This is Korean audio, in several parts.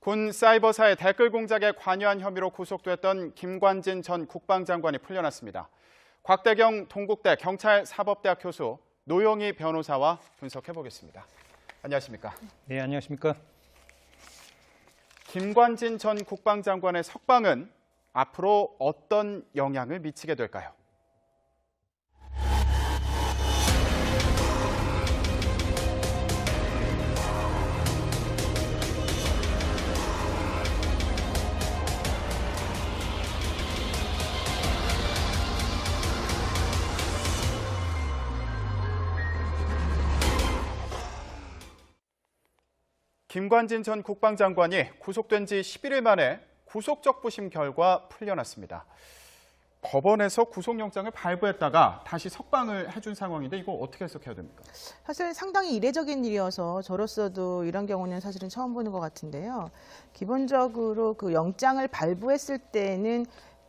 군 사이버사의 댓글 공작에 관여한 혐의로 구속됐던 김관진 전 국방장관이 풀려났습니다. 곽대경 동국대 경찰사법대학 교수 노영희 변호사와 분석해 보겠습니다. 안녕하십니까? 네, 안녕하십니까? 김관진 전 국방장관의 석방은 앞으로 어떤 영향을 미치게 될까요? 김관진 전 국방장관이 구속된 지 11일 만에 구속적 부심 결과 풀려났습니다. 법원에서 구속영장을 발부했다가 다시 석방을 해준 상황인데 이거 어떻게 해석해야 됩니까? 사실 상당히 이례적인 일이어서 저로서도 이런 경우는 사실은 처음 보는 것 같은데요. 기본적으로 그 영장을 발부했을 때는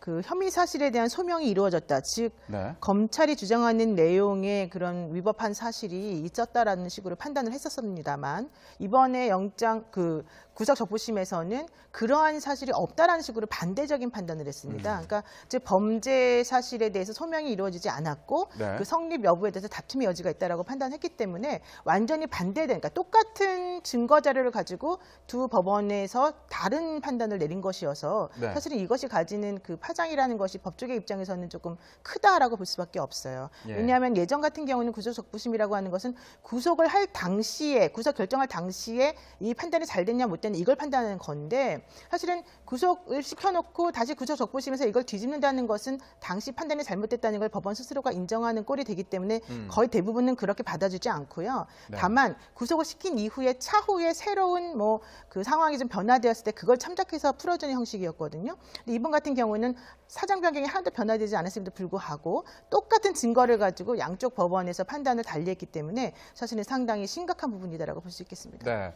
그 혐의 사실에 대한 소명이 이루어졌다. 즉 네. 검찰이 주장하는 내용의 그런 위법한 사실이 있었다라는 식으로 판단을 했었습니다만 이번에 영장 그 구속 적부심에서는 그러한 사실이 없다라는 식으로 반대적인 판단을 했습니다. 그러니까 즉 범죄 사실에 대해서 소명이 이루어지지 않았고 네. 그 성립 여부에 대해서 다툼의 여지가 있다라고 판단했기 때문에 완전히 반대된 그러니까 똑같은 증거 자료를 가지고 두 법원에서 다른 판단을 내린 것이어서 네. 사실은 이것이 가지는 그 파장이라는 것이 법조계 입장에서는 조금 크다라고 볼 수밖에 없어요. 예. 왜냐하면 예전 같은 경우는 구속 적부심이라고 하는 것은 구속을 할 당시에 구속 결정할 당시에 이 판단이 잘 됐냐 못 됐냐 이걸 판단하는 건데 사실은 구속을 시켜놓고 다시 구속 적부심에서 이걸 뒤집는다는 것은 당시 판단이 잘못됐다는 걸 법원 스스로가 인정하는 꼴이 되기 때문에 거의 대부분은 그렇게 받아주지 않고요. 네. 다만 구속을 시킨 이후에 차후에 새로운 뭐 그 상황이 좀 변화되었을 때 그걸 참작해서 풀어주는 형식이었거든요. 근데 이번 같은 경우는 사정 변경이 하나도 변화되지 않았음에도 불구하고 똑같은 증거를 가지고 양쪽 법원에서 판단을 달리했기 때문에 사실은 상당히 심각한 부분이다라고 볼 수 있겠습니다. 네.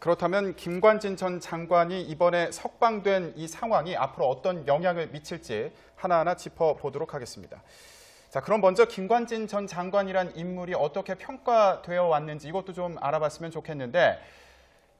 그렇다면 김관진 전 장관이 이번에 석방된 이 상황이 앞으로 어떤 영향을 미칠지 하나하나 짚어보도록 하겠습니다. 자, 그럼 먼저 김관진 전 장관이란 인물이 어떻게 평가되어 왔는지 이것도 좀 알아봤으면 좋겠는데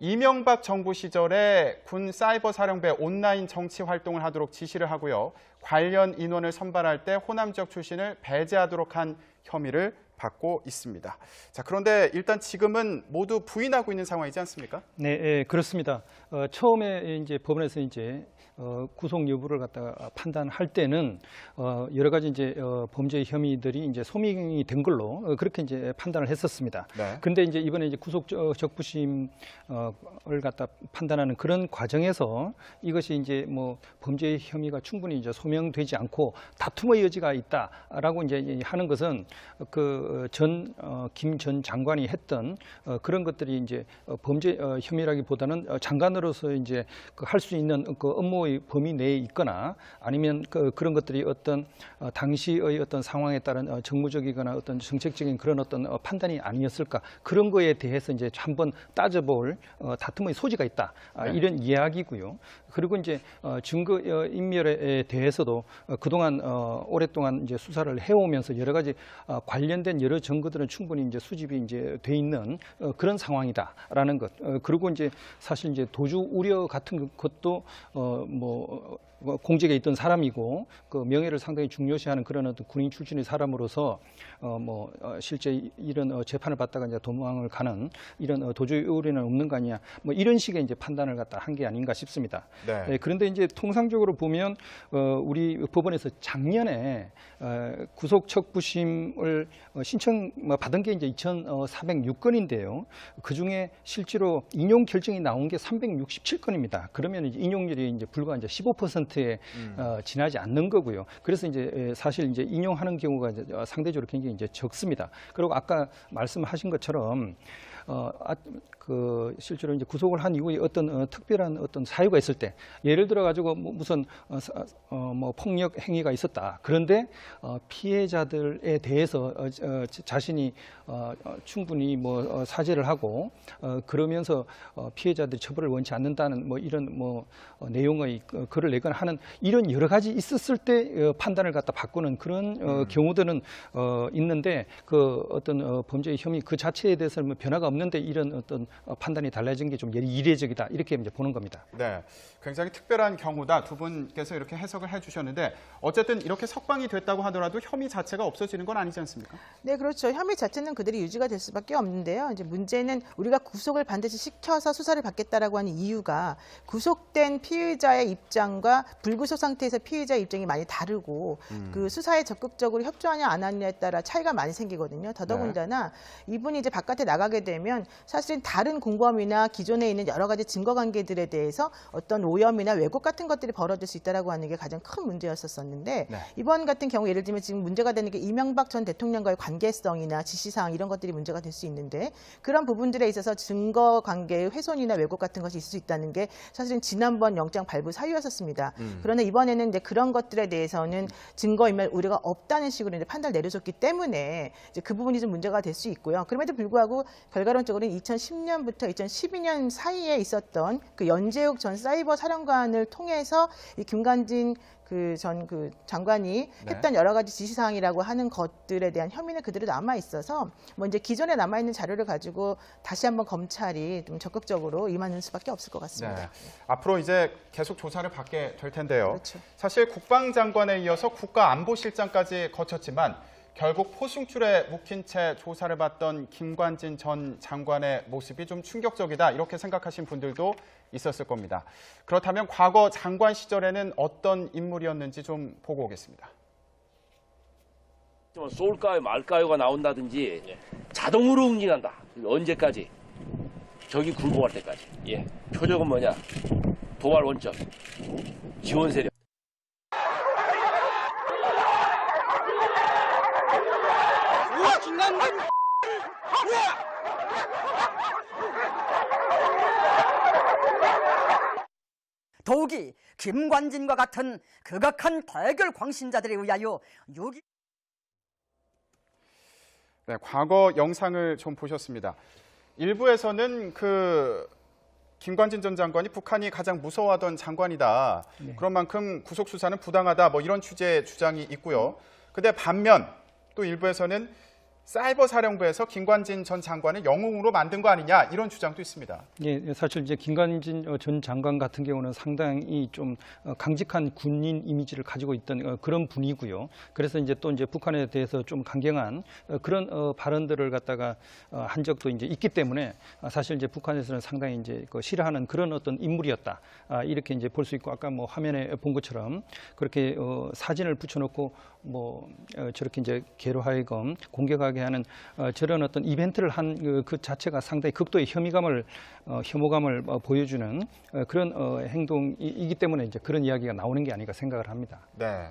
이명박 정부 시절에 군 사이버 사령부에 온라인 정치 활동을 하도록 지시를 하고요. 관련 인원을 선발할 때 호남 지역 출신을 배제하도록 한 혐의를 받고 있습니다. 자, 그런데 일단 지금은 모두 부인하고 있는 상황이지 않습니까? 네, 예, 그렇습니다. 어, 처음에 이제 법원에서 이제 어, 구속 여부를 갖다가 판단할 때는 어, 여러 가지 이제 어, 범죄 혐의들이 이제 소명이 된 걸로 어, 그렇게 이제 판단을 했었습니다. 네. 근데 이제 이번에 이제 구속 적- 적부심을 갖다 판단하는 그런 과정에서 이것이 이제 뭐 범죄 혐의가 충분히 이제 소명되지 않고 다툼의 여지가 있다라고 이제 하는 것은 그전 김 전 장관이 했던 어, 그런 것들이 이제 어, 범죄 어, 혐의라기보다는 어, 장관으로서 이제 그할수 있는 그 업무의 범위 내에 있거나 아니면 그 그런 것들이 어떤 어, 당시의 어떤 상황에 따른 어, 정무적이거나 어떤 정책적인 그런 어떤 어, 판단이 아니었을까 그런 거에 대해서 이제 한번 따져볼 어, 다툼의 소지가 있다 아, 네. 이런 이야기고요. 그리고 이제 어, 증거 어, 인멸에 대해서도 어, 그동안 어, 오랫동안 이제 수사를 해오면서 여러 가지 어, 관련된 여러 증거들은 충분히 이제 수집이 이제 돼 있는 어, 그런 상황이다라는 것. 어, 그리고 이제 사실 이제 도주 우려 같은 것도 어, 뭐 어, 공직에 있던 사람이고 그 명예를 상당히 중요시하는 그런 어떤 군인 출신의 사람으로서 어뭐 어, 실제 이런 어, 재판을 받다가 이제 도망을 가는 이런 어, 도주 우려는 없는 거 아니냐 뭐 이런 식의 이제 판단을 갖다 한 게 아닌가 싶습니다. 네. 네, 그런데 이제 통상적으로 보면 어, 우리 법원에서 작년에 어, 구속 척부심을 어, 신청 뭐 받은 게 이제 2,406건인데요. 그 중에 실제로 인용 결정이 나온 게 367건입니다. 그러면 이제 인용률이 이제 불과 이제 15%에 어, 지나지 않는 거고요. 그래서 이제 에, 사실 이제 인용하는 경우가 이제 어, 상대적으로 굉장히 이제 적습니다. 그리고 아까 말씀하신 것처럼 어, 아, 그 실제로 이제 구속을 한 이후에 어떤 어, 특별한 어떤 사유가 있을 때 예를 들어 가지고 뭐 무슨 어, 사- 어, 뭐 폭력 행위가 있었다. 그런데 어, 피해자들에 대해서 어, 어, 자- 자신이 어, 어, 충분히 뭐 어, 사죄를 하고 어, 그러면서 어, 피해자들이 처벌을 원치 않는다는 뭐 이런 뭐 어, 내용의 그 글을 내거나 하는 이런 여러 가지 있었을 때 어, 판단을 갖다 바꾸는 그런 어, 경우들은 어, 있는데 그 어떤 어, 범죄의 혐의 그 자체에 대해서 뭐 변화가 없는데 이런 어떤 어, 판단이 달라진 게 좀 이례적이다 이렇게 이제 보는 겁니다. 네, 굉장히 특별한 경우다 두 분께서 이렇게 해석을 해주셨는데 어쨌든 이렇게 석방이 됐다고 하더라도 혐의 자체가 없어지는 건 아니지 않습니까? 네, 그렇죠. 혐의 자체는 그대로 유지가 될 수밖에 없는데요. 이제 문제는 우리가 구속을 반드시 시켜서 수사를 받겠다라고 하는 이유가 구속된 피의자의 입장과 불구속 상태에서 피의자의 입장이 많이 다르고 그 수사에 적극적으로 협조하냐 안 하냐에 따라 차이가 많이 생기거든요. 더더군다나 이분이 이제 바깥에 나가게 되면 사실은 다른 공범이나 기존에 있는 여러 가지 증거 관계들에 대해서 어떤 오염이나 왜곡 같은 것들이 벌어질 수 있다라고 하는 게 가장 큰 문제였었었는데 네. 이번 같은 경우 예를 들면 지금 문제가 되는 게 이명박 전 대통령과의 관계성이나 지시사항 이런 것들이 문제가 될 수 있는데 그런 부분들에 있어서 증거 관계의 훼손이나 왜곡 같은 것이 있을 수 있다는 게 사실은 지난번 영장 발부 사유였었습니다. 그러나 이번에는 이제 그런 것들에 대해서는 증거인멸 우려가 없다는 식으로 이제 판단을 내려줬기 때문에 이제 그 부분이 좀 문제가 될 수 있고요. 그럼에도 불구하고 결과론적으로는 2010년 부터 2012년 사이에 있었던 그 연재욱 전 사이버 사령관을 통해서 이 김관진 그전그 장관이 네. 했던 여러 가지 지시사항이라고 하는 것들에 대한 혐의는 그대로 남아 있어서 뭐 이제 기존에 남아 있는 자료를 가지고 다시 한번 검찰이 좀 적극적으로 임하는 수밖에 없을 것 같습니다. 네. 앞으로 이제 계속 조사를 받게 될 텐데요. 그렇죠. 사실 국방장관에 이어서 국가안보실장까지 거쳤지만 결국 포승줄에 묵힌 채 조사를 받던 김관진 전 장관의 모습이 좀 충격적이다 이렇게 생각하신 분들도 있었을 겁니다. 그렇다면 과거 장관 시절에는 어떤 인물이었는지 좀 보고 오겠습니다. 뭐 쏠까요 말까요가 나온다든지 자동으로 응징한다. 언제까지? 저기 굴복할 때까지. 예. 표적은 뭐냐? 도발 원점. 지원 세력. 더욱이 김관진과 같은 극악한 대결 광신자들에 의하여 유기 네, 과거 영상을 좀 보셨습니다. 일부에서는 그 김관진 전 장관이 북한이 가장 무서워하던 장관이다. 그런 만큼 구속 수사는 부당하다. 뭐 이런 취지의 주장이 있고요. 근데 반면 또 일부에서는 사이버 사령부에서 김관진 전 장관을 영웅으로 만든 거 아니냐 이런 주장도 있습니다. 예, 사실 이제 김관진 어, 전 장관 같은 경우는 상당히 좀 어, 강직한 군인 이미지를 가지고 있던 어, 그런 분이고요. 그래서 이제 또 이제 북한에 대해서 좀 강경한 어, 그런 어, 발언들을 갖다가 어, 한 적도 이제 있기 때문에 아, 사실 이제 북한에서는 상당히 이제 그 싫어하는 그런 어떤 인물이었다. 아, 이렇게 이제 볼 수 있고 아까 뭐 화면에 본 것처럼 그렇게 어, 사진을 붙여놓고 뭐 어, 저렇게 이제 개로 하여금 공 격하게 하는 어, 저런 어떤 이벤트를 한 그 자체가 상당히 극도의 혐의감을 어, 혐오감을 어, 보여주는 어, 그런 어, 행동이기 때문에 이제 그런 이야기가 나오는 게 아닌가 생각을 합니다. 네.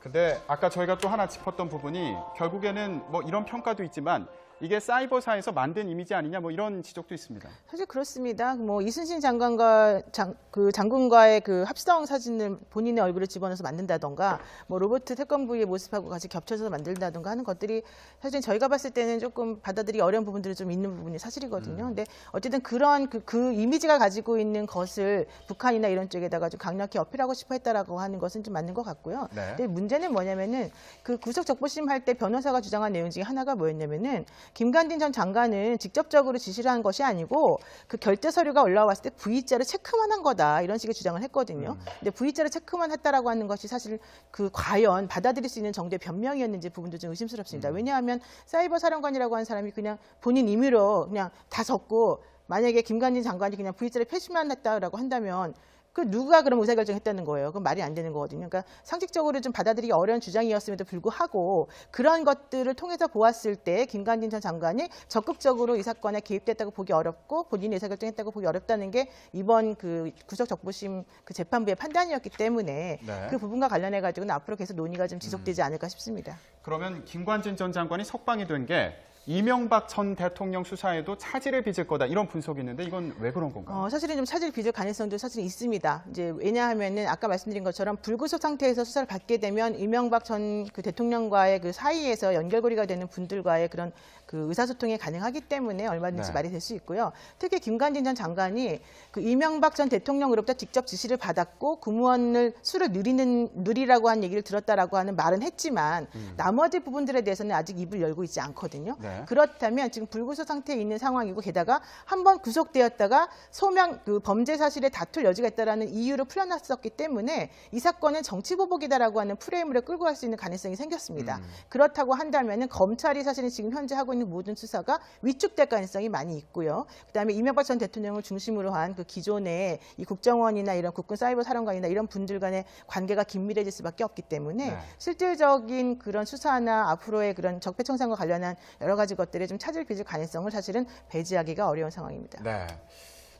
근데 아까 저희가 또 하나 짚었던 부분이 결국에는 뭐 이런 평가도 있지만 이게 사이버사에서 만든 이미지 아니냐 뭐 이런 지적도 있습니다. 사실 그렇습니다. 뭐 이순신 장관과 장, 그 장군과의 그 합성 사진을 본인의 얼굴을 집어넣어서 만든다던가 뭐 로버트 태권부의 모습하고 같이 겹쳐서 만들다던가 하는 것들이 사실 저희가 봤을 때는 조금 받아들이기 어려운 부분들이 좀 있는 부분이 사실이거든요. 근데 어쨌든 그런 그, 그 이미지가 가지고 있는 것을 북한이나 이런 쪽에다가 좀 강력히 어필하고 싶어 했다라고 하는 것은 좀 맞는 것 같고요. 네. 근데 문제는 뭐냐면은 그 구속 적부심 할 때 변호사가 주장한 내용 중에 하나가 뭐였냐면은 김관진 전 장관은 직접적으로 지시를 한 것이 아니고 그 결제 서류가 올라왔을 때 V자로 체크만 한 거다 이런 식의 주장을 했거든요. 근데 V자로 체크만 했다라고 하는 것이 사실 그 과연 받아들일 수 있는 정도의 변명이었는지 부분도 좀 의심스럽습니다. 왜냐하면 사이버 사령관이라고 하는 사람이 그냥 본인 임의로 그냥 다 적고 만약에 김관진 장관이 그냥 V자를 표시만 했다라고 한다면 그 누가 그럼 의사결정했다는 거예요. 그건 말이 안 되는 거거든요. 그러니까 상식적으로 좀 받아들이기 어려운 주장이었음에도 불구하고 그런 것들을 통해서 보았을 때 김관진 전 장관이 적극적으로 이 사건에 개입됐다고 보기 어렵고 본인이 의사결정했다고 보기 어렵다는 게 이번 그 구속 적부심 그 재판부의 판단이었기 때문에 네. 그 부분과 관련해 가지고는 앞으로 계속 논의가 좀 지속되지 않을까 싶습니다. 그러면 김관진 전 장관이 석방이 된게 이명박 전 대통령 수사에도 차질을 빚을 거다 이런 분석이 있는데 이건 왜 그런 건가요? 어, 사실은 좀 차질 빚을 가능성도 사실 있습니다. 이제 왜냐하면은 아까 말씀드린 것처럼 불구속 상태에서 수사를 받게 되면 이명박 전 그 대통령과의 그 사이에서 연결고리가 되는 분들과의 그런 그 의사소통이 가능하기 때문에 얼마든지 네. 말이 될 수 있고요. 특히 김관진 전 장관이 그 이명박 전 대통령으로부터 직접 지시를 받았고 국무원을 수를 누리는 누리라고 한 얘기를 들었다라고 하는 말은 했지만 나머지 부분들에 대해서는 아직 입을 열고 있지 않거든요. 네. 네. 그렇다면 지금 불구속 상태에 있는 상황이고 게다가 한 번 구속되었다가 소명 그 범죄 사실에 다툴 여지가 있다라는 이유로 풀어놨었기 때문에 이 사건은 정치 보복이다라고 하는 프레임으로 끌고 갈 수 있는 가능성이 생겼습니다. 음. 그렇다고 한다면은 검찰이 사실은 지금 현재 하고 있는 모든 수사가 위축될 가능성이 많이 있고요. 그다음에 이명박 전 대통령을 중심으로 한 그 기존의 이 국정원이나 이런 국군 사이버 사령관이나 이런 분들 간의 관계가 긴밀해질 수밖에 없기 때문에 네. 실질적인 그런 수사나 앞으로의 그런 적폐청산과 관련한 여러 가지 것들에 좀 차질 빚을 가능성을 사실은 배제하기가 어려운 상황입니다. 네.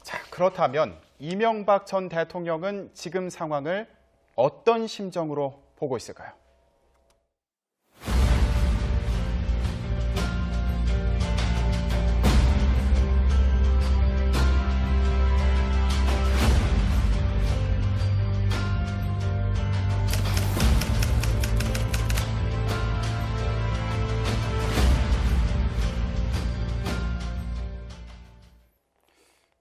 자, 그렇다면 이명박 전 대통령은 지금 상황을 어떤 심정으로 보고 있을까요?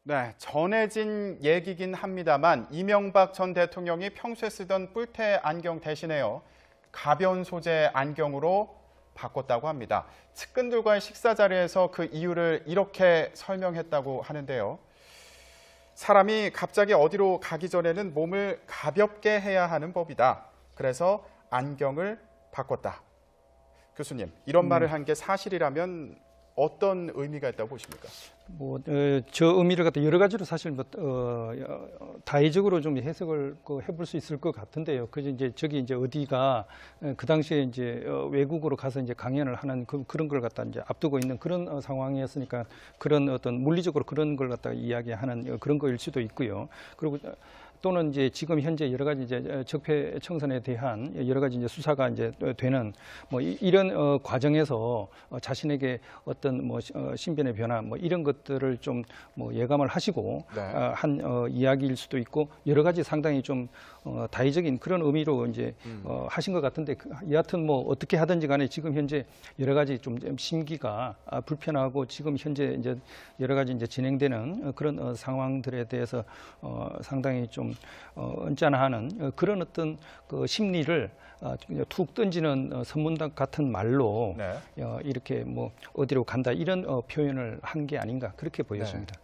네, 전해진 얘기긴 합니다만 이명박 전 대통령이 평소에 쓰던 뿔테 안경 대신에요. 가벼운 소재 안경으로 바꿨다고 합니다. 측근들과의 식사 자리에서 그 이유를 이렇게 설명했다고 하는데요. 사람이 갑자기 어디로 가기 전에는 몸을 가볍게 해야 하는 법이다. 그래서 안경을 바꿨다. 교수님, 이런 말을 한 게 사실이라면 어떤 의미가 있다고 보십니까? 뭐, 어, 저 의미를 갖다 여러 가지로 사실 뭐, 어, 어, 다의적으로 좀 해석을 그 해볼 수 있을 것 같은데요. 그저 이제 저기 이제 어디가 어, 그 당시에 이제 어, 외국으로 가서 이제 강연을 하는 그, 그런 걸 갖다 이제 앞두고 있는 그런 어, 상황이었으니까 그런 어떤 물리적으로 그런 걸 갖다 이야기하는 어, 그런 거일 수도 있고요. 그리고 어, 또는 이제 지금 현재 여러 가지 이제 적폐 청산에 대한 여러 가지 이제 수사가 이제 되는 뭐 이- 이런 어, 과정에서 어, 자신에게 어떤 뭐 시- 어, 신변의 변화 뭐 이런 것들을 좀 뭐 예감을 하시고 네. 어, 한 어, 이야기일 수도 있고 여러 가지 상당히 좀 어, 다의적인 그런 의미로 이제 어, 하신 것 같은데 그, 여하튼 뭐 어떻게 하든지 간에 지금 현재 여러 가지 좀 심기가 아, 불편하고 지금 현재 이제 여러 가지 이제 진행되는 어, 그런 어, 상황들에 대해서 어, 상당히 좀 어, 언짢아하는 어, 그런 어떤 그 심리를 어, 툭 던지는 어, 선문답 같은 말로 네. 어, 이렇게 뭐 어디로 간다 이런 어, 표현을 한 게 아닌가 그렇게 보여집니다.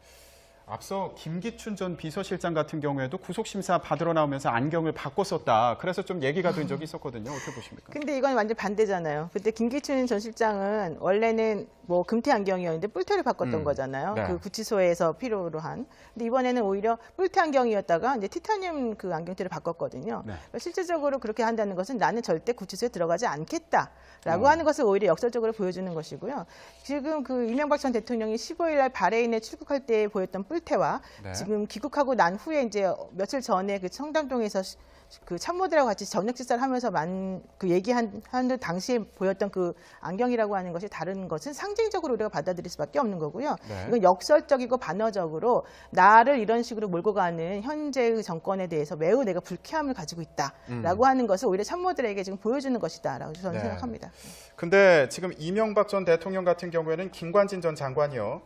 앞서 김기춘 전 비서실장 같은 경우에도 구속심사 받으러 나오면서 안경을 바꿨었다. 그래서 좀 얘기가 된 적이 있었거든요. 어떻게 보십니까? 근데 이건 완전 반대잖아요. 그때 김기춘 전 실장은 원래는 뭐 금태 안경이었는데 뿔테를 바꿨던 음, 거잖아요. 네. 그 구치소에서 필요로 한. 근데 이번에는 오히려 뿔테 안경이었다가 이제 티타늄 그 안경테를 바꿨거든요. 네. 그러니까 실질적으로 그렇게 한다는 것은 나는 절대 구치소에 들어가지 않겠다라고 어. 하는 것을 오히려 역설적으로 보여주는 것이고요. 지금 그 이명박 전 대통령이 15일 날 바레인에 출국할 때 보였던 뿔 테와 네. 지금 귀국하고 난 후에 이제 며칠 전에 그 청담동에서 시- 그 참모들하고 같이 저녁 식사를 하면서 만 그 얘기한 하는 당시에 보였던 그 안경이라고 하는 것이 다른 것은 상징적으로 우리가 받아들일 수밖에 없는 거고요. 네. 이건 역설적이고 반어적으로 나를 이런 식으로 몰고 가는 현재의 정권에 대해서 매우 내가 불쾌함을 가지고 있다라고 하는 것을 오히려 참모들에게 지금 보여주는 것이다라고 저는 네. 생각합니다. 근데 지금 이명박 전 대통령 같은 경우에는 김관진 전 장관이요.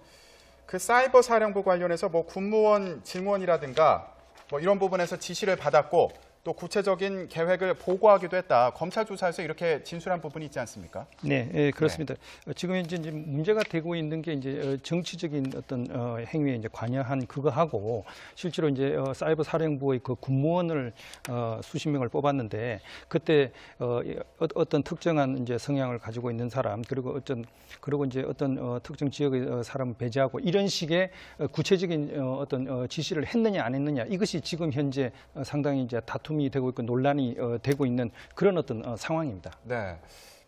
그 사이버 사령부 관련해서 뭐 군무원 질문이라든가 뭐 이런 부분에서 지시를 받았고 또 구체적인 계획을 보고하기도 했다. 검찰 조사에서 이렇게 진술한 부분이 있지 않습니까? 네, 예, 그렇습니다. 어, 지금 이제 문제가 되고 있는 게 이제 어, 정치적인 어떤 어, 행위에 이제 관여한 그거하고 실제로 이제 어, 사이버 사령부의 그 군무원을 어, 수십 명을 뽑았는데 그때 어, 어떤 특정한 이제 성향을 가지고 있는 사람 그리고 어떤 그리고 이제 어떤 어, 특정 지역의 어, 사람을 배제하고 이런 식의 어, 구체적인 어, 어떤 어, 지시를 했느냐 안 했느냐 이것이 지금 현재 어, 상당히 이제 다툼 이 되고 있고 논란이 어, 되고 있는 그런 어떤 어, 상황입니다. 네.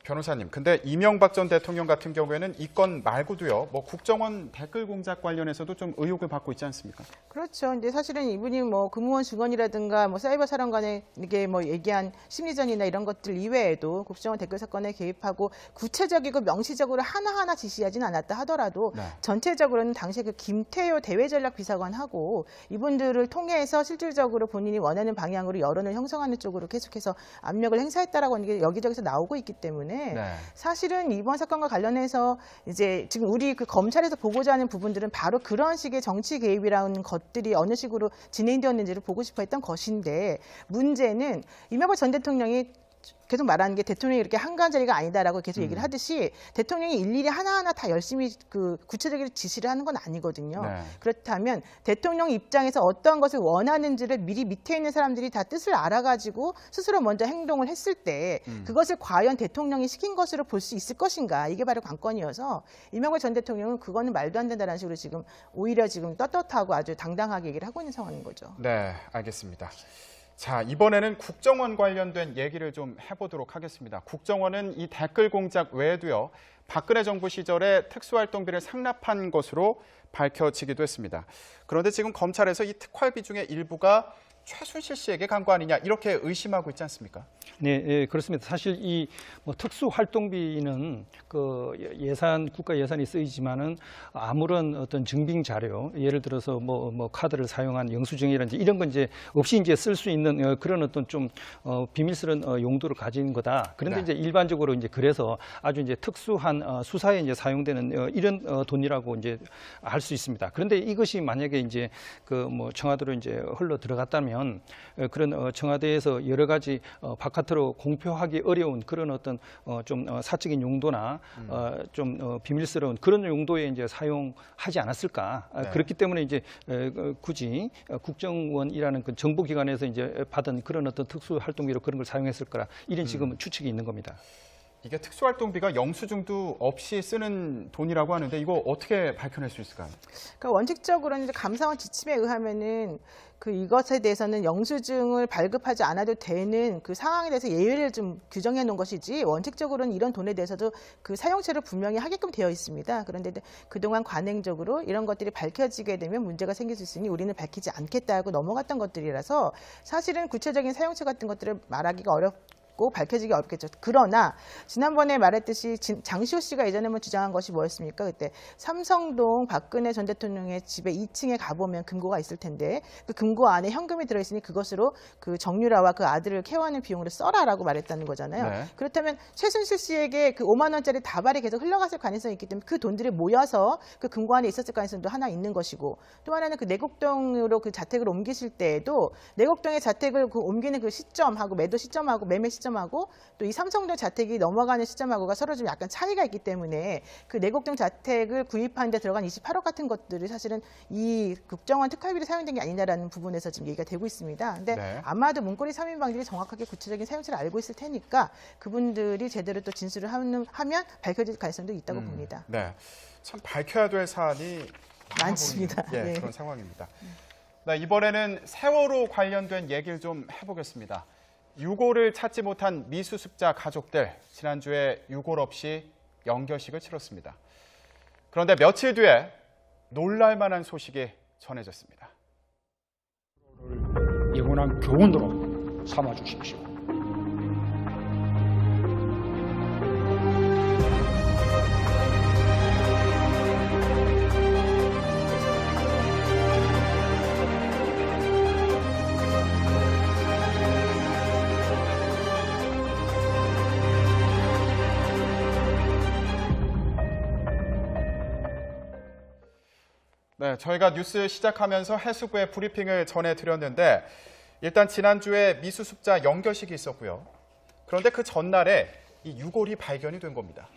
변호사님, 근데 이명박 전 대통령 같은 경우에는 이 건 말고도요, 뭐 국정원 댓글 공작 관련해서도 좀 의혹을 받고 있지 않습니까? 그렇죠. 근데 사실은 이분이 뭐 금무원 증언이라든가 뭐 사이버 사령관에게 뭐 얘기한 심리전이나 이런 것들 이외에도 국정원 댓글 사건에 개입하고 구체적이고 명시적으로 하나하나 지시하진 않았다 하더라도 네. 전체적으로는 당시 그 김태효 대외전략 비서관하고 이분들을 통해서 실질적으로 본인이 원하는 방향으로 여론을 형성하는 쪽으로 계속해서 압력을 행사했다라고 하는 게 여기저기서 나오고 있기 때문에 네. 사실은 이번 사건과 관련해서 이제 지금 우리 그 검찰에서 보고자 하는 부분들은 바로 그런 식의 정치 개입이라는 것들이 어느 식으로 진행되었는지를 보고 싶어 했던 것인데 문제는 이명박 전 대통령이 계속 말하는 게 대통령이 이렇게 한가자리가 아니다라고 계속 얘기를 하듯이 대통령이 일일이 하나하나 다 열심히 그 구체적인 지시를 하는 건 아니거든요. 네. 그렇다면 대통령 입장에서 어떠한 것을 원하는지를 미리 밑에 있는 사람들이 다 뜻을 알아가지고 스스로 먼저 행동을 했을 때 그것을 과연 대통령이 시킨 것으로 볼 수 있을 것인가 이게 바로 관건이어서 이명박 전 대통령은 그거는 말도 안 된다는 식으로 지금 오히려 지금 떳떳하고 아주 당당하게 얘기를 하고 있는 상황인 거죠. 네, 알겠습니다. 자, 이번에는 국정원 관련된 얘기를 좀 해보도록 하겠습니다. 국정원은 이 댓글 공작 외에도요, 박근혜 정부 시절에 특수활동비를 상납한 것으로 밝혀지기도 했습니다. 그런데 지금 검찰에서 이 특활비 중에 일부가 최순실 씨에게 간 거 아니냐 이렇게 의심하고 있지 않습니까? 네, 예, 그렇습니다. 사실 이 뭐 특수 활동비는 그 예산 국가 예산이 쓰이지만은 아무런 어떤 증빙 자료, 예를 들어서 뭐, 뭐 카드를 사용한 영수증이라든지 이런 건 이제 없이 이제 쓸 수 있는 어, 그런 어떤 좀 어, 비밀스러운 어, 용도를 가진 거다. 그런데 네. 이제 일반적으로 이제 그래서 아주 이제 특수한 어, 수사에 이제 사용되는 어, 이런 어, 돈이라고 이제 알 수 있습니다. 그런데 이것이 만약에 이제 그 뭐 청와대로 이제 흘러 들어갔다면 어, 그런 어, 청와대에서 여러 가지 어, 바깥으로 공표하기 어려운 그런 어떤 어, 좀 어, 사적인 용도나 어, 좀 어, 비밀스러운 그런 용도에 이제 사용하지 않았을까? 아, 네. 그렇기 때문에 이제 에, 어, 굳이 어, 국정원이라는 그 정보기관에서 이제 받은 그런 어떤 특수 활동비로 그런 걸 사용했을 거라 이런 지금 추측이 있는 겁니다. 이게 특수활동비가 영수증도 없이 쓰는 돈이라고 하는데 이거 어떻게 밝혀낼 수 있을까요? 그러니까 원칙적으로는 이제 감사원 지침에 의하면은 그 이것에 대해서는 영수증을 발급하지 않아도 되는 그 상황에 대해서 예외를 좀 규정해 놓은 것이지 원칙적으로는 이런 돈에 대해서도 그 사용처를 분명히 하게끔 되어 있습니다. 그런데 그동안 관행적으로 이런 것들이 밝혀지게 되면 문제가 생길 수 있으니 우리는 밝히지 않겠다고 넘어갔던 것들이라서 사실은 구체적인 사용처 같은 것들을 말하기가 어렵 고 밝혀지기 어렵겠죠. 그러나 지난번에 말했듯이 진- 장시호 씨가 예전에 뭐 주장한 것이 뭐였습니까? 그때 삼성동 박근혜 전 대통령의 집에 2층에 가보면 금고가 있을 텐데 그 금고 안에 현금이 들어있으니 그것으로 그 정유라와 그 아들을 케어하는 비용으로 써라라고 말했다는 거잖아요. 네. 그렇다면 최순실 씨에게 그 5만 원짜리 다발이 계속 흘러갔을 가능성이 있기 때문에 그 돈들이 모여서 그 금고 안에 있었을 가능성도 하나 있는 것이고 또 하나는 그 내곡동으로 그 자택을 옮기실 때에도 내곡동의 자택을 그 옮기는 그 시점하고 매도 시점하고 매매 시점 하고 또 이 삼성동 자택이 넘어가는 시점하고가 서로 좀 약간 차이가 있기 때문에 그 내곡동 자택을 구입하는 데 들어간 28억 같은 것들이 사실은 이 국정원 특활비로 사용된 게 아니냐라는 부분에서 지금 얘기가 되고 있습니다. 근데 네. 아마도 문고리 3인방들이 정확하게 구체적인 사용처를 알고 있을 테니까 그분들이 제대로 또 진술을 하는, 하면 밝혀질 가능성도 있다고 음, 봅니다. 네, 참 밝혀야 될 사안이 많습니다. 예, 네. 그런 상황입니다. 네, 이번에는 세월호 관련된 얘기를 좀 해보겠습니다. 유골을 찾지 못한 미수습자 가족들 지난주에 유골 없이 영결식을 치렀습니다. 그런데 며칠 뒤에 놀랄만한 소식이 전해졌습니다. 영원한 교훈으로 삼아 주십시오. 네, 저희가 뉴스 시작하면서 해수부의 브리핑을 전해드렸는데 일단 지난주에 미수습자 연결식이 있었고요. 그런데 그 전날에 이 유골이 발견이 된 겁니다.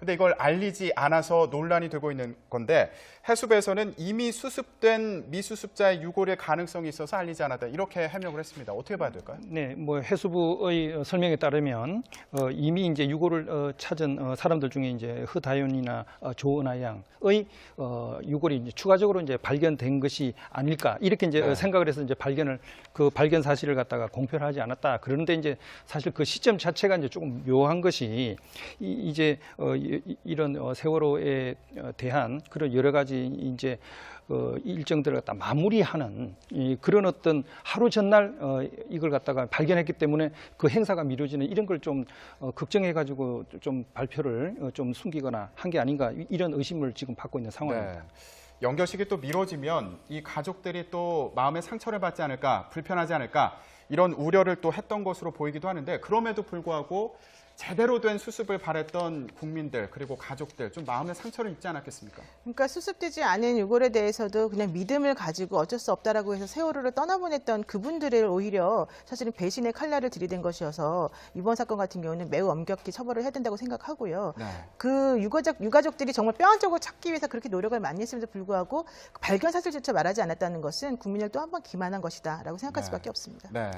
근데 이걸 알리지 않아서 논란이 되고 있는 건데 해수부에서는 이미 수습된 미수습자의 유골의 가능성이 있어서 알리지 않았다 이렇게 해명을 했습니다. 어떻게 봐야 될까요? 네, 뭐 해수부의 어, 설명에 따르면 어, 이미 이제 유골을 어, 찾은 어, 사람들 중에 이제 허다연이나 어, 조은하 양의 어, 유골이 이제 추가적으로 이제 발견된 것이 아닐까 이렇게 이제 네. 어, 생각을 해서 이제 발견을 그 발견 사실을 갖다가 공표를 하지 않았다. 그런데 이제 사실 그 시점 자체가 이제 조금 묘한 것이 이, 이제 어, 이, 런 어, 세월호에 어, 대한 그런 여러 가지 이제 어, 일정들을 갖다 마무리하는 이 그런 어떤 하루 전날 어, 이걸 갖다가 발견했기 때문에 그 행사가 미뤄지는 이런 걸좀 어, 걱정해 가지고 좀 발표를 어, 좀 숨기거나 한 게 아닌가 이- 이런 의심을 지금 받고 있는 상황입니다. 네. 연결식이 또 미뤄지면 이 가족들이 또 마음의 상처를 받지 않을까, 불편하지 않을까 이런 우려를 또 했던 것으로 보이기도 하는데 그럼에도 불구하고 제대로 된 수습을 바랬던 국민들 그리고 가족들 좀 마음의 상처를 입지 않았겠습니까? 그러니까 수습되지 않은 유골에 대해서도 그냥 믿음을 가지고 어쩔 수 없다라고 해서 세월호를 떠나보냈던 그분들을 오히려 사실은 배신의 칼날을 들이댄 것이어서 이번 사건 같은 경우는 매우 엄격히 처벌을 해야 된다고 생각하고요. 네. 그 유가족, 유가족들이 정말 뼈한쪽으로 찾기 위해서 그렇게 노력을 많이 했음에도 불구하고 그 발견 사실조차 말하지 않았다는 것은 국민을 또 한 번 기만한 것이다라고 생각할 네. 수밖에 없습니다. 네.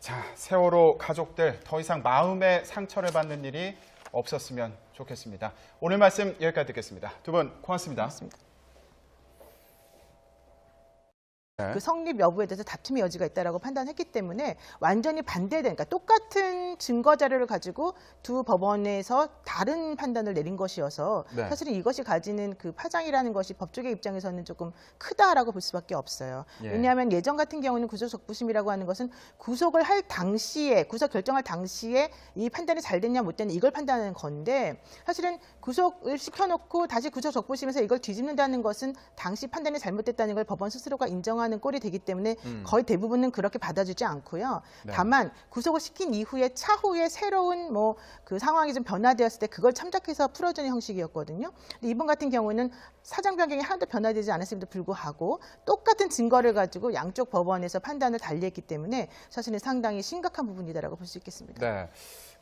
자, 세월호 가족들 더 이상 마음의 상처를 받는 일이 없었으면 좋겠습니다. 오늘 말씀 여기까지 듣겠습니다. 두 분 고맙습니다. 고맙습니다. 네. 그 성립 여부에 대해서 다툼의 여지가 있다라고 판단했기 때문에 완전히 반대된, 그러니까 똑같은 증거 자료를 가지고 두 법원에서 다른 판단을 내린 것이어서 네. 사실은 이것이 가지는 그 파장이라는 것이 법조계 입장에서는 조금 크다라고 볼 수밖에 없어요. 예. 왜냐하면 예전 같은 경우는 구속 적부심이라고 하는 것은 구속을 할 당시에 구속 결정할 당시에 이 판단이 잘 됐냐 못 됐냐 이걸 판단하는 건데 사실은 구속을 시켜놓고 다시 구속 적부심에서 이걸 뒤집는다는 것은 당시 판단이 잘못됐다는 걸 법원 스스로가 인정하는 꼴이 되기 때문에 음. 거의 대부분은 그렇게 받아주지 않고요. 네. 다만 구속을 시킨 이후에 차후에 새로운 뭐 그 상황이 좀 변화되었을 때 그걸 참작해서 풀어주는 형식이었거든요. 근데 이번 같은 경우는 사정 변경이 하나도 변화되지 않았음에도 불구하고 똑같은 증거를 가지고 양쪽 법원에서 판단을 달리했기 때문에 사실은 상당히 심각한 부분이다라고 볼 수 있겠습니다. 네.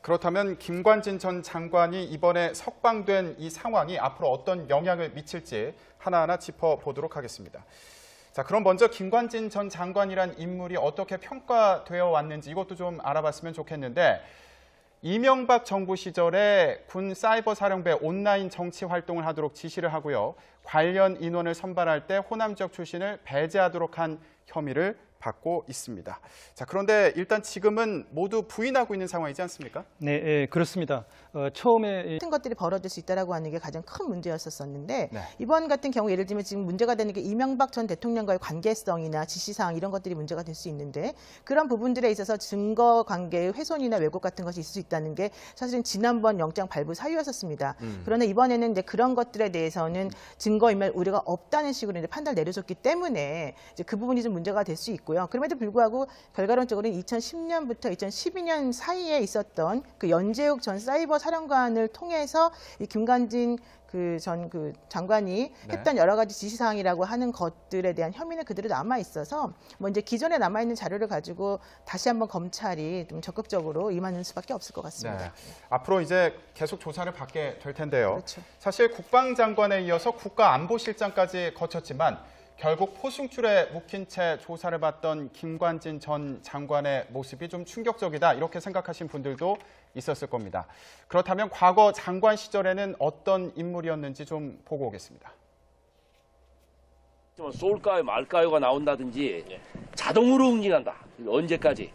그렇다면 김관진 전 장관이 이번에 석방된 이 상황이 앞으로 어떤 영향을 미칠지 하나하나 짚어보도록 하겠습니다. 자, 그럼 먼저 김관진 전 장관이란 인물이 어떻게 평가되어 왔는지 이것도 좀 알아봤으면 좋겠는데 이명박 정부 시절에 군 사이버 사령부에 온라인 정치 활동을 하도록 지시를 하고요. 관련 인원을 선발할 때 호남 지역 출신을 배제하도록 한 혐의를 받고 있습니다. 자, 그런데 일단 지금은 모두 부인하고 있는 상황이지 않습니까? 네, 예, 그렇습니다. 어, 처음에 이 같은 것들이 벌어질 수 있다라고 하는 게 가장 큰 문제였었었는데 네. 이번 같은 경우 예를 들면 지금 문제가 되는 게 이명박 전 대통령과의 관계성이나 지시사항 이런 것들이 문제가 될 수 있는데 그런 부분들에 있어서 증거 관계의 훼손이나 왜곡 같은 것이 있을 수 있다는 게 사실은 지난번 영장 발부 사유였었습니다. 그러나 이번에는 이제 그런 것들에 대해서는 증거인멸 우려가 없다는 식으로 이제 판단을 내려줬기 때문에 이제 그 부분이 좀 문제가 될 수 있고 요. 그럼에도 불구하고 결과론적으로는 2010년부터 2012년 사이에 있었던 그 연재욱 전 사이버 사령관을 통해서 이 김관진 그전그 장관이 네. 했던 여러 가지 지시사항이라고 하는 것들에 대한 혐의는 그대로 남아 있어서 뭐 이제 기존에 남아 있는 자료를 가지고 다시 한번 검찰이 좀 적극적으로 임하는 수밖에 없을 것 같습니다. 네. 앞으로 이제 계속 조사를 받게 될 텐데요. 그렇죠. 사실 국방장관에 이어서 국가안보실장까지 거쳤지만 결국 포승줄에 묵힌 채 조사를 받던 김관진 전 장관의 모습이 좀 충격적이다 이렇게 생각하신 분들도 있었을 겁니다. 그렇다면 과거 장관 시절에는 어떤 인물이었는지 좀 보고 오겠습니다. 뭐 쏠까요 말까요가 나온다든지 자동으로 응징한다. 언제까지?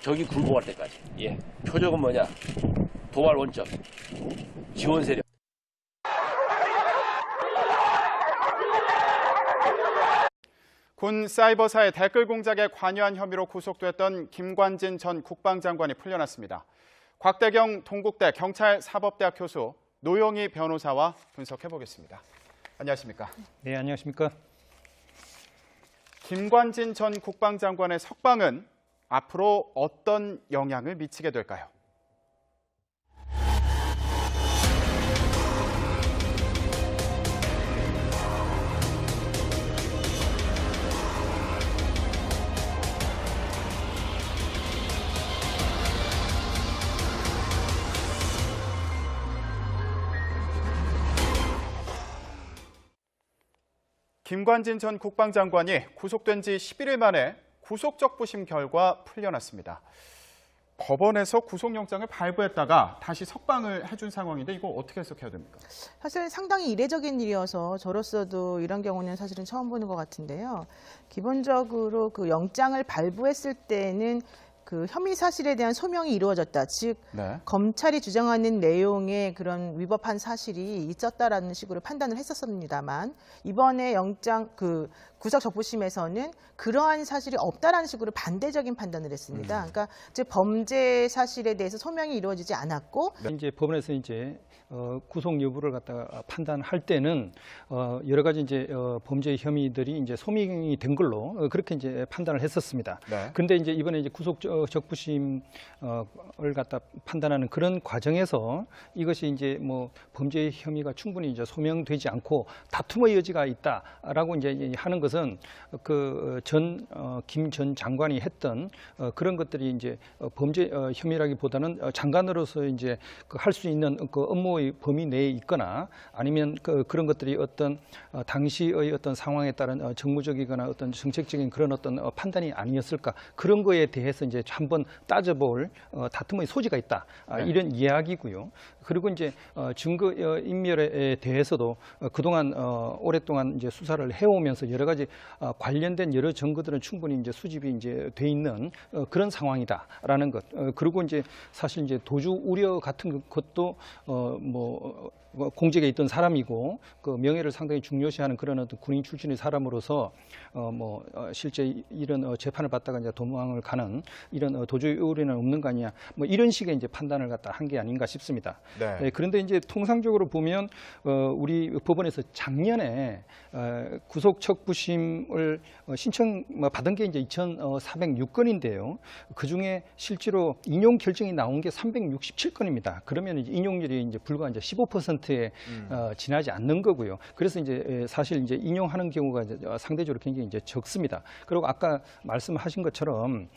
저기 굴복할 때까지. 예. 표적은 뭐냐? 도발 원점, 지원 세력. 군 사이버사의 댓글 공작에 관여한 혐의로 구속됐던 김관진 전 국방장관이 풀려났습니다. 곽대경 동국대 경찰 사법대학 교수 노영희 변호사와 분석해 보겠습니다. 안녕하십니까? 네, 안녕하십니까? 김관진 전 국방장관의 석방은 앞으로 어떤 영향을 미치게 될까요? 김관진 전 국방장관이 구속된 지 11일 만에 구속적 부심 결과 풀려났습니다. 법원에서 구속영장을 발부했다가 다시 석방을 해준 상황인데 이거 어떻게 해석해야 됩니까? 사실 상당히 이례적인 일이어서 저로서도 이런 경우는 사실은 처음 보는 것 같은데요. 기본적으로 그 영장을 발부했을 때는 그 혐의 사실에 대한 소명이 이루어졌다. 즉 네. 검찰이 주장하는 내용의 그런 위법한 사실이 있었다라는 식으로 판단을 했었습니다만 이번에 영장 그 구속 적부심에서는 그러한 사실이 없다라는 식으로 반대적인 판단을 했습니다. 그러니까 즉 범죄 사실에 대해서 소명이 이루어지지 않았고 이제 법원에서 이제 어, 구속 여부를 갖다가 판단할 때는 어, 여러 가지 이제 어, 범죄 혐의들이 이제 소명이 된 걸로 어, 그렇게 이제 판단을 했었습니다. 네. 근데 이제 이번에 이제 구속 어, 구속 적부심을 갖다 판단하는 그런 과정에서 이것이 이제 뭐 범죄 혐의가 충분히 이제 소명되지 않고 다툼의 여지가 있다라고 이제 하는 것은 그 전 김전 장관이 했던 어, 그런 것들이 이제 어, 범죄 어, 혐의라기보다는 어, 장관으로서 이제 할수 있는 그 업무의 범위 내에 있거나 아니면 그 그런 것들이 어떤 어, 당시의 어떤 상황에 따른 어, 정무적이거나 어떤 정책적인 그런 어떤 어, 판단이 아니었을까 그런 거에 대해서 이제 한번 따져볼 어, 다툼의 소지가 있다 아, 네. 이런 이야기고요. 그리고 이제 어, 증거 어, 인멸에 대해서도 어, 그동안 어, 오랫동안 이제 수사를 해오면서 여러 가지 어, 관련된 여러 증거들은 충분히 이제 수집이 이제 돼 있는 어, 그런 상황이다라는 것. 어, 그리고 이제 사실 이제 도주 우려 같은 것도 어뭐 어, 공직에 있던 사람이고 그 명예를 상당히 중요시하는 그런 어떤 군인 출신의 사람으로서 어뭐 어, 실제 이- 이런 어, 재판을 받다가 이제 도망을 가는 이런 어, 도주 우려는 없는 거 아니냐 뭐 이런 식의 이제 판단을 갖다 한 게 아닌가 싶습니다. 네. 네, 그런데 이제 통상적으로 보면 어, 우리 법원에서 작년에 어, 구속 척부 심을 어, 신청 뭐 받은 게 이제 2,406건인데요. 그 중에 실제로 인용 결정이 나온 게 367건입니다. 그러면 이제 인용률이 이제 불과 이제 15%에 어, 지나지 않는 거고요. 그래서 이제 에, 사실 이제 인용하는 경우가 이제 어, 상대적으로 굉장히 이제 적습니다. 그리고 아까 말씀하신 것처럼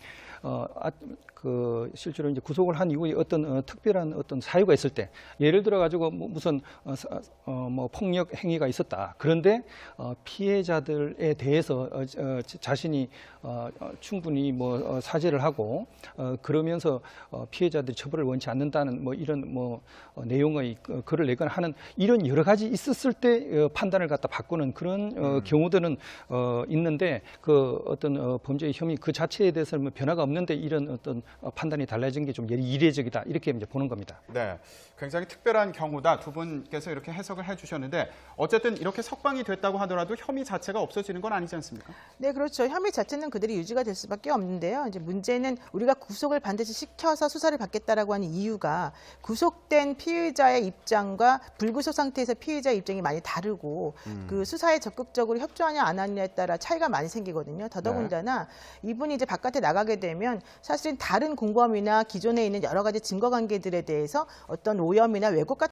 어, 아, 그 실제로 이제 구속을 한 이후에 어떤 어, 특별한 어떤 사유가 있을 때 예를 들어 가지고 뭐 무슨 어, 사- 어, 뭐 폭력 행위가 있었다. 그런데 어, 피해자들에 대해서 어, 어, 자신이 어, 어, 충분히 뭐 어, 사죄를 하고 어, 그러면서 어, 피해자들이 처벌을 원치 않는다는 뭐 이런 뭐 어, 내용의 그 글을 내거나 하는 이런 여러 가지 있었을 때 어, 판단을 갖다 바꾸는 그런 어, 경우들은 어, 있는데 그 어떤 어, 범죄의 혐의 그 자체에 대해서는 뭐 변화가 없는데 이런 어떤 어, 판단이 달라진 게 좀 이례적이다 이렇게 이제 보는 겁니다. 네, 굉장히 특별한 경우다. 두 분께서 이렇게 해석을 해주셨는데 어쨌든 이렇게 석방이 됐다고 하더라도 혐의 자체가 없어지는 건 아니지 않습니까? 네, 그렇죠. 혐의 자체는 그대로 유지가 될 수밖에 없는데요. 이제 문제는 우리가 구속을 반드시 시켜서 수사를 받겠다라고 하는 이유가 구속된 피의자의 입장과 불구속 상태에서 피의자의 입장이 많이 다르고 그 수사에 적극적으로 협조하냐 안 하냐에 따라 차이가 많이 생기거든요. 더더군다나 이분이 이제 바깥에 나가게 되면 사실은 다른 공범이나 기존에 있는 여러 가지 증거 관계들에 대해서 어떤 오염이나 왜곡 같은